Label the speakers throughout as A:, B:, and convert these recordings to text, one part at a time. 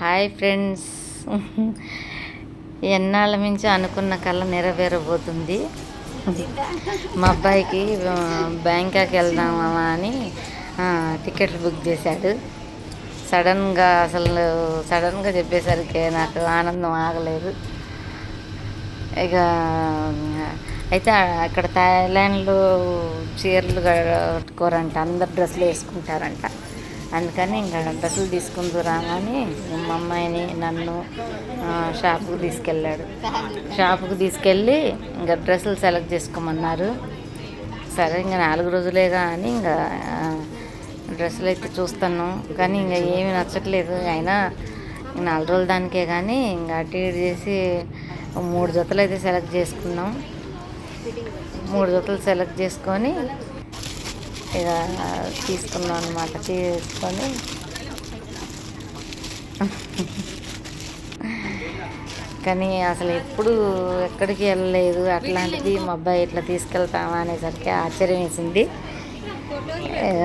A: Hi friends. ఎన్నాళ్ళ మించి అనుకున్న కళ నెరవేరబోతుంది. మా అబ్బాయికి బ్యాంకాక్ వెళ్దామా అని టికెట్లు బుక్ చేశాడు. సడన్గా అసలు సడన్గా చెప్పేసరికి నాకు ఆనందం ఆగలేదు. ఇక అయితే అక్కడ థాయిలాండ్లో చీరలు కట్టుకోరంట అందరు డ్రెస్సులు వేసుకుంటారంట. అందుకని ఇంకా డ్రెస్సులు తీసుకుంటూ రాగానే మా అమ్మాయిని నన్ను షాప్కు తీసుకెళ్ళాడు. షాప్కు తీసుకెళ్ళి ఇంకా డ్రెస్సులు సెలెక్ట్ చేసుకోమన్నారు. సరే ఇంకా నాలుగు రోజులేగా అని ఇంకా డ్రెస్సులు అయితే చూస్తాను. కానీ ఇంకా ఏమీ నచ్చట్లేదు. అయినా నాలుగు రోజుల దానికే కానీ ఇంకా అటు ఇటు చేసి మూడు జతలు అయితే సెలెక్ట్ చేసుకున్నాం. మూడు జతలు సెలెక్ట్ చేసుకొని ఇక తీసుకున్నాం అనమాట తీసుకొని. కానీ అసలు ఎప్పుడు ఎక్కడికి వెళ్ళలేదు. అట్లాంటిది మా అబ్బాయి ఇట్లా తీసుకెళ్తామా అనేసరికి ఆశ్చర్యం వేసింది. ఇక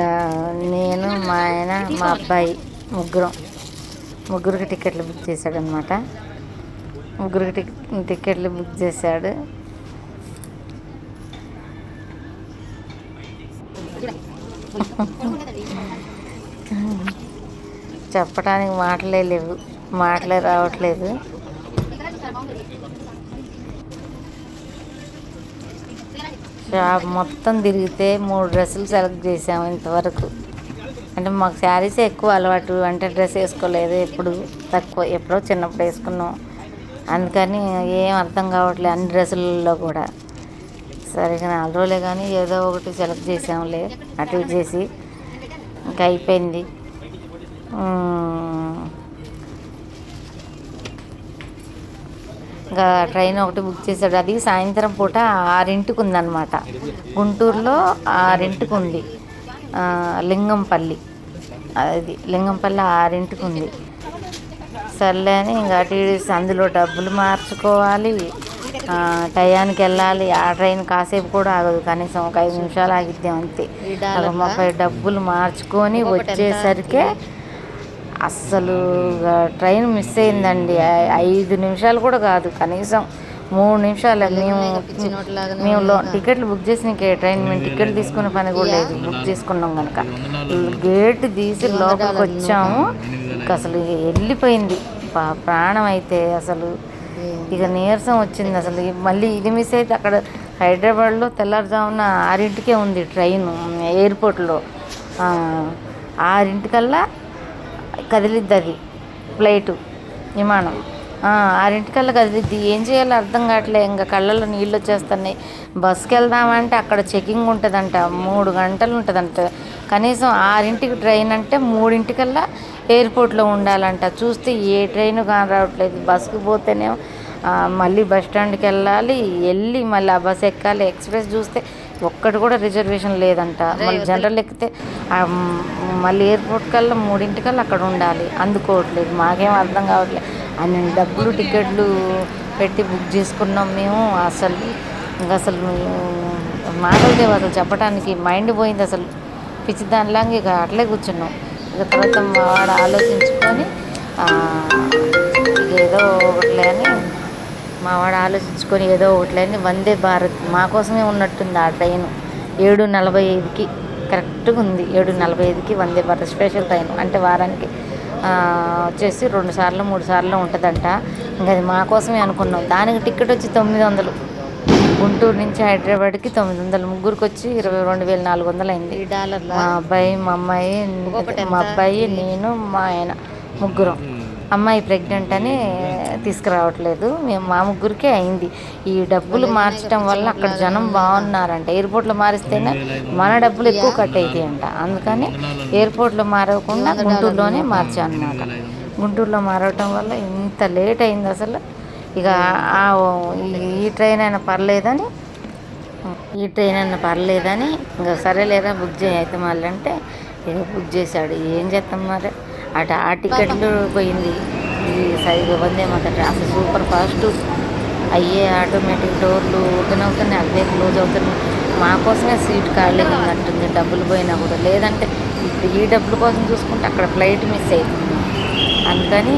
A: నేను మా ఆయన మా అబ్బాయి ముగ్గురం. ముగ్గురికి టికెట్లు బుక్ చేశాడనమాట ముగ్గురికి టికెట్లు బుక్ చేశాడు. చెప్పడానికి మాటలే లేవు. మాటలే రావట్లేదు. షాప్ మొత్తం తిరిగితే మూడు డ్రెస్సులు సెలెక్ట్ చేసాము ఇంతవరకు. అంటే మాకు శారీసే ఎక్కువ అలవాటు. అంటే డ్రెస్ వేసుకోలేదు ఎప్పుడు తక్కువ ఎప్పుడో చిన్నప్పుడు వేసుకున్నాం. అందుకని ఏం అర్థం కావట్లేదు అన్ని డ్రెస్సులలో కూడా. సరిగా నాలుగు రోజులే కానీ ఏదో ఒకటి సెలెక్ట్ చేసాంలే అటు చేసి ఇంకా అయిపోయింది. ఇంకా ట్రైన్ ఒకటి బుక్ చేశాడు. అది సాయంత్రం పూట ఆరింటికి ఉందన్నమాట. గుంటూరులో ఆరింటికి ఉంది. లింగంపల్లి. అది లింగంపల్లి ఆరింటికి ఉంది. సర్లే అని ఇంకా అటు ఇటు అందులో డబ్బులు మార్చుకోవాలి. టయానికి వెళ్ళాలి. ఆ ట్రైన్ కాసేపు కూడా ఆగదు. కనీసం ఒక ఐదు నిమిషాలు ఆగిద్దాం అంతే. అలా ముప్పై డబ్బులు మార్చుకొని వచ్చేసరికి అస్సలు ట్రైన్ మిస్ అయిందండి. ఐదు నిమిషాలు కూడా కాదు. కనీసం మూడు నిమిషాలు. మేము మేము లో టికెట్లు బుక్ చేసిన ట్రైన్ మేము టికెట్లు తీసుకునే పని కూడా లేదు. బుక్ చేసుకున్నాం కనుక గేట్ తీసి లోపలికి వచ్చాము. ఇక అసలు వెళ్ళిపోయింది. పా- ప్రాణం అయితే అసలు ఇక నీరసం వచ్చింది అసలు. మళ్ళీ ఇది మిస్ అయితే అక్కడ హైదరాబాద్లో తెల్లారుజామున ఆరింటికే ఉంది ట్రైన్ ఎయిర్పోర్ట్లో. ఆరింటికల్లా కదిలిద్ది అది ఫ్లైటు విమానం. ఆరింటికల్లా కదిలిద్ది. ఏం చేయాలో అర్థం కావట్లే. ఇంకా కళ్ళల్లో నీళ్ళు వచ్చేస్తున్నాయి. బస్సుకి వెళ్దామంటే అక్కడ చెకింగ్ ఉంటుందంట. మూడు గంటలు ఉంటుందంట. కనీసం ఆరింటికి ట్రైన్ అంటే మూడింటికల్లా ఎయిర్పోర్ట్లో ఉండాలంట. చూస్తే ఏ ట్రైన్ కాని రావట్లేదు. బస్కి పోతేనేమో ఆ, మళ్ళీ బస్ స్టాండ్కి వెళ్ళాలి వెళ్ళి మళ్ళీ ఆ బస్ ఎక్కాలి. ఎక్స్ప్రెస్ చూస్తే ఒక్కటి కూడా రిజర్వేషన్ లేదంట. మళ్ళీ జనరల్ ఎక్కితే మళ్ళీ ఎయిర్పోర్ట్ కల్లా మూడింటికల్లా అక్కడ ఉండాలి. అందుకోవట్లేదు. మాకేం అర్థం కావట్లేదు అన్ని డబ్బులు టికెట్లు పెట్టి బుక్ చేసుకున్నాం మేము. అసలు ఇంకా అసలు మాటలు అసలు చెప్పడానికి మైండ్ పోయింది అసలు. పిచ్చి దానిలాగా ఇక అట్లే కూర్చున్నాం. ఇక తర్వాత మా వాడు ఆలోచించుకొని ఇక ఏదో ఒకటిలే అని మా వాడు ఆలోచించుకొని ఏదో ఒకటిలే అని వందే భారత్. మా కోసమే ఉన్నట్టుంది ఆ ట్రైన్. ఏడు నలభై ఐదుకి కరెక్ట్గా ఉంది. ఏడు నలభై ఐదుకి వందే భారత్ స్పెషల్ ట్రైన్. అంటే వారానికి వచ్చేసి రెండు సార్లు మూడు సార్లు ఉంటుందంట. ఇంకా అది మా కోసమే అనుకున్నాం. దానికి టికెట్ వచ్చి తొమ్మిది వందలు. గుంటూరు నుంచి హైదరాబాద్కి తొమ్మిది వందలు ముగ్గురికి వచ్చి ఇరవై రెండు వేల నాలుగు వందలు అయింది మా అబ్బాయి మా అమ్మాయి మా అబ్బాయి నేను మా ఆయన ముగ్గురం. అమ్మాయి ప్రెగ్నెంట్ అని తీసుకురావట్లేదు. మేము మా ముగ్గురికే అయింది. ఈ డబ్బులు మార్చడం వల్ల అక్కడ జనం బాగున్నారంట. ఎయిర్పోర్ట్లో మారిస్తేనే మన డబ్బులు ఎక్కువ కట్ అవుతాయంట అందుకని ఎయిర్పోర్ట్లో మారకుండా గుంటూరులోనే మార్చాను అనమాట గుంటూరులో మారవటం వల్ల ఇంత లేట్ అయింది అసలు. ఇక ఈ- ఈ ట్రైన్ అయినా పర్లేదని ఈ ట్రైన్ అయినా పర్లేదని ఇంకా సరేలేరా బుక్ చేయి అయితే మళ్ళీ అంటే ఇక బుక్ చేశాడు. ఏం చేస్తాం మరి? అటు ఆ టికెట్లు పోయింది. ఇది సరిగ్గా వందే మాత్రం అసలు సూపర్ ఫాస్ట్. అయ్యే ఆటోమేటిక్ డోర్లు ఓపెన్ అవుతున్నాయి. అవే క్లోజ్ అవుతున్నాయి. మా కోసమే సీట్ ఖాళీగా ఉన్నట్టుంది డబ్బులు పోయినా కూడా. లేదంటే ఇప్పుడు ఈ డబ్బుల కోసం చూసుకుంటే అక్కడ ఫ్లైట్ మిస్ అవుతుంది అందుకని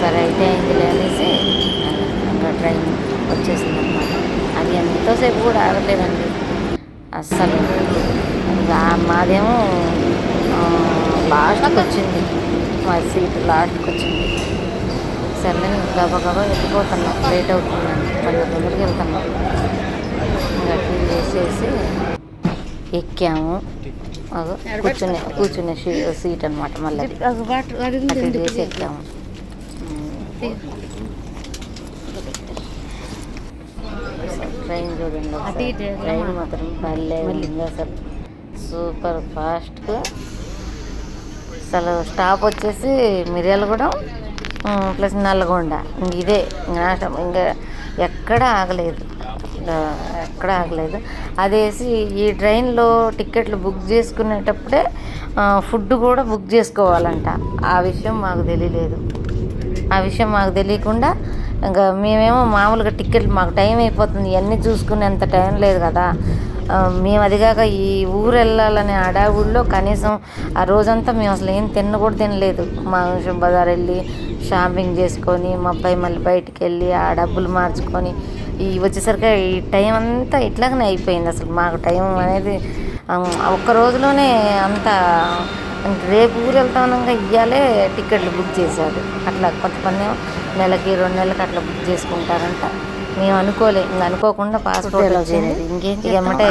A: సరే అయితే అయిందిలే అనేసి ఇంకా ట్రైన్ వచ్చేసింది అనమాట అది ఎంతోసేపు కూడా ఆగలేదండి అస్సలు. మాదేమో లాస్ట్కి వచ్చింది. మా సీట్ లాస్ట్కి వచ్చింది. సర్లే గబా గబా వెళ్ళిపోతున్నాం. లేట్ అవుతుందని తొందర తొందరగా వెళ్తున్నాం. ఇంకా టీ చేసేసి ఎక్కాము. అగో కూర్చునే కూర్చునే సీట్ అనమాట మళ్ళీ. అటు చేసి ఎక్కాము. ట్రైన్ చూడండి ట్రైన్ మాత్రం భలే ఉంది అసలు సూపర్ ఫాస్ట్గా అసలు స్టాప్ వచ్చేసి మిర్యాలగూడెం ప్లస్ నల్లగొండ ఇదే నాటం ఇంకా ఎక్కడ ఆగలేదు. ఎక్కడ ఆగలేదు. అదేసి ఈ ట్రైన్లో టికెట్లు బుక్ చేసుకునేటప్పుడే ఫుడ్ కూడా బుక్ చేసుకోవాలంట. ఆ విషయం మాకు తెలియలేదు. ఆ విషయం మాకు తెలియకుండా ఇంకా మేమేమో మామూలుగా టిక్కెట్లు మాకు టైం అయిపోతుంది. ఇవన్నీ చూసుకునేంత టైం లేదు కదా. మేము అదిగాక ఈ ఊరు వెళ్ళాలనే అడావుల్లో కనీసం ఆ రోజంతా మేము అసలు ఏం తిన్న కూడా తినలేదు. మా బజార్ వెళ్ళి షాపింగ్ చేసుకొని మా అబ్బాయి మళ్ళీ బయటికి వెళ్ళి ఆ డబ్బులు మార్చుకొని ఈ వచ్చేసరికి ఈ టైం అంతా ఇట్లాగనే అయిపోయింది. అసలు మాకు టైం అనేది ఒక్క రోజులోనే అంతా రేపు ఊరు వెళ్తామనగా ఇయ్యాలే టికెట్లు బుక్ చేశారు. అట్లా కొంతమంది నెలకి రెండు నెలలకి అట్లా బుక్ చేసుకుంటారంట. మేము అనుకోలే ఇంక అనుకోకుండా పాస్పోర్ట్ వచ్చింది. ఇంకేం ఎమ్మటే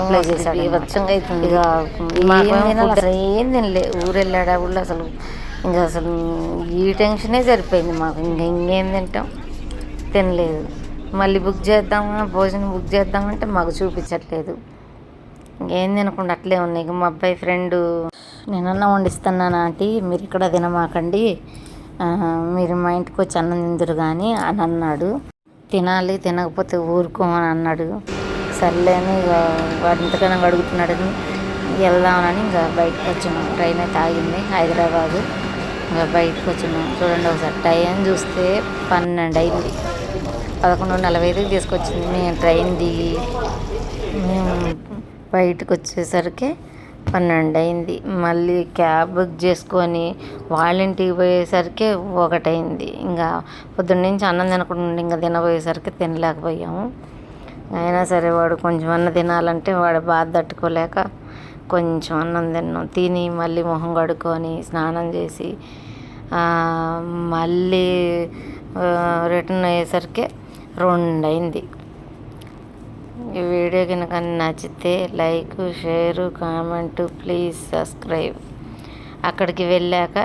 A: అప్లై చేశాడు వచ్చంగా అవుతుంది. ఇక ఏం తినలే? ఊరు వెళ్ళాడా ఊళ్ళో అసలు ఇంకా అసలు ఈ టెన్షనే సరిపోయింది మాకు. ఇంక ఇంకేం తింటాం? తినలేదు. మళ్ళీ బుక్ చేద్దామా? భోజనం బుక్ చేద్దామంటే మాకు చూపించట్లేదు. ఇంకేం తినకుండా అట్లే ఉన్నాయి. ఇక మా అబ్బాయి ఫ్రెండ్ నేనన్నా వండిస్తున్నాను ఆంటీ మీరు ఇక్కడ తినమాకండి. మీరు మా ఇంటికి వచ్చి అన్నం తిందురు కానీ అని అన్నాడు. తినాలి తినకపోతే ఊరుకో అని అన్నాడు సర్లేని ఇక వాడు ఇంతకన్నా అడుగుతున్నాడని వెళ్దామని ఇంకా బయటకు వచ్చాము ట్రైన్ అయితే ఆగింది హైదరాబాదు. ఇంకా బయటకు వచ్చినాం చూడండి ఒకసారి టైం చూస్తే పన్నెండు అయింది పదకొండు నలభై ఐదుకి తీసుకొచ్చింది. మేము ట్రైన్ దిగి మేము బయటకు వచ్చేసరికి పన్నెండు అయింది మళ్ళీ క్యాబ్ బుక్ చేసుకొని వాళ్ళ ఇంటికి పోయేసరికి ఒకటైంది ఇంకా పొద్దున్న నుంచి అన్నం తినకుండా ఇంకా తినబోయేసరికి తినలేకపోయాము. అయినా సరే వాడు కొంచెం అన్నం తినాలంటే వాడు బాధ తట్టుకోలేక కొంచెం అన్నం తిన్నాం. తిని మళ్ళీ మొహం కడుక్కొని స్నానం చేసి మళ్ళీ రిటర్న్ అయ్యేసరికి రెండు అయింది ఈ వీడియో కనుక నచ్చితే like share comment please subscribe. అక్కడికి వెళ్ళాక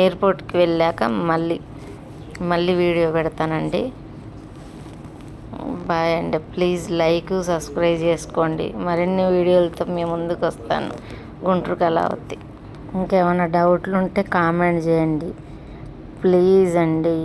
A: ఎయిర్పోర్ట్కి వెళ్ళాక మళ్ళీ మళ్ళీ వీడియో పెడతానండి. బాయ్ అండి. ప్లీజ్ లైక్ సబ్స్క్రైబ్ చేసుకోండి. మరిన్ని వీడియోలతో మీ ముందుకు వస్తాను. గుంటూరు కళావతి. ఇంకేమైనా డౌట్లు ఉంటే కామెంట్ చేయండి. ప్లీజ్ అండి.